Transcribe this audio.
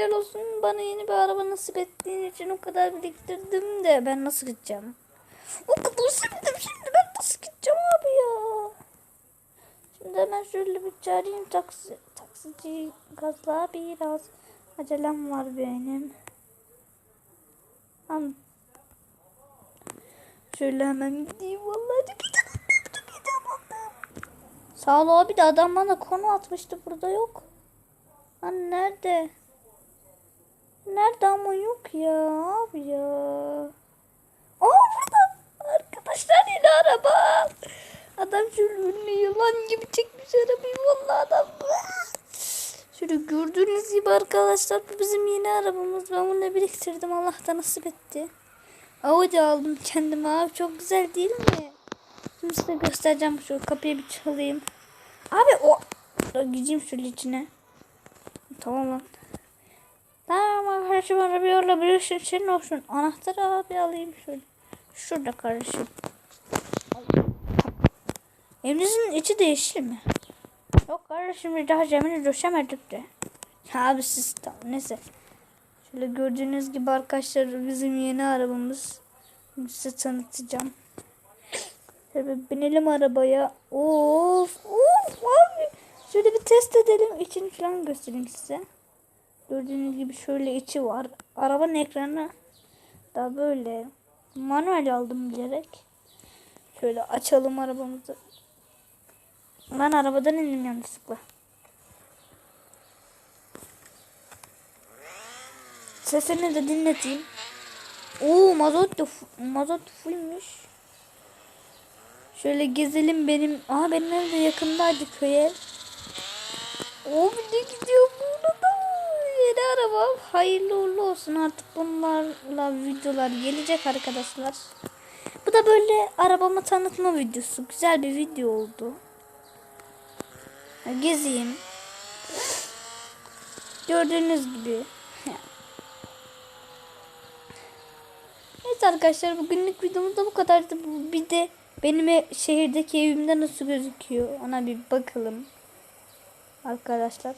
helal olsun bana yeni bir araba nasip ettiğin için o kadar biriktirdim de ben nasıl gideceğim? O kadar sevdim şimdi ben nasıl gideceğim abi ya? Şimdi hemen şöyle bir çağırayım taksi, taksici gazla biraz acelem var benim. Am Şöyle hemen gideyim vallahi çok gideceğim Allah'ım. Sağ ol abi de adam bana konu atmıştı burada yok. Hani nerede? Nerede ama yok ya abi ya. Aa burada. Arkadaşlar yine araba. Adam önüne yılan gibi çekmiş arabayı vallahi adam. Şöyle gördüğünüz gibi arkadaşlar bu bizim yeni arabamız. Ben bunu biriktirdim. Allah da nasip etti. Audi aldım kendime abi. Çok güzel değil mi? Şimdi size göstereceğim. Şu kapıyı bir çalayım. Abi o. Gideyim şöyle içine. Tamam lan. Tamam arkadaşım arabayı alabilirsin. Senin olsun. Anahtarı abi alayım şöyle. Şurada kardeşim. Evinizin içi değişir mi? Yok kardeşim bir daha zemini döşemedik de. Abi siz tamam neyse. Şöyle gördüğünüz gibi arkadaşlar bizim yeni arabamız. Size tanıtacağım. Şöyle binelim arabaya. Of of abi. Şöyle bir test edelim. İçini falan göstereyim size. Gördüğünüz gibi şöyle içi var. Arabanın ekranı da böyle manuel aldım bilerek. Şöyle açalım arabamızı. Ben arabadan indim yanlışlıkla. Sesini de dinleteyim. Oo mazot da mazot fullmüş. Şöyle gezelim benim. Aa benim ev de yakındaydı köye. O bir de gidiyor burada. Yeni araba. Hayırlı uğurlu olsun artık bunlarla videolar gelecek arkadaşlar. Bu da böyle arabamı tanıtma videosu. Güzel bir video oldu. Gezeyim. Gördüğünüz gibi. Evet arkadaşlar bugünlük videomuz da bu kadardı. Bir de benim ev- şehirdeki evimde nasıl gözüküyor ona bir bakalım. Arkadaşlar.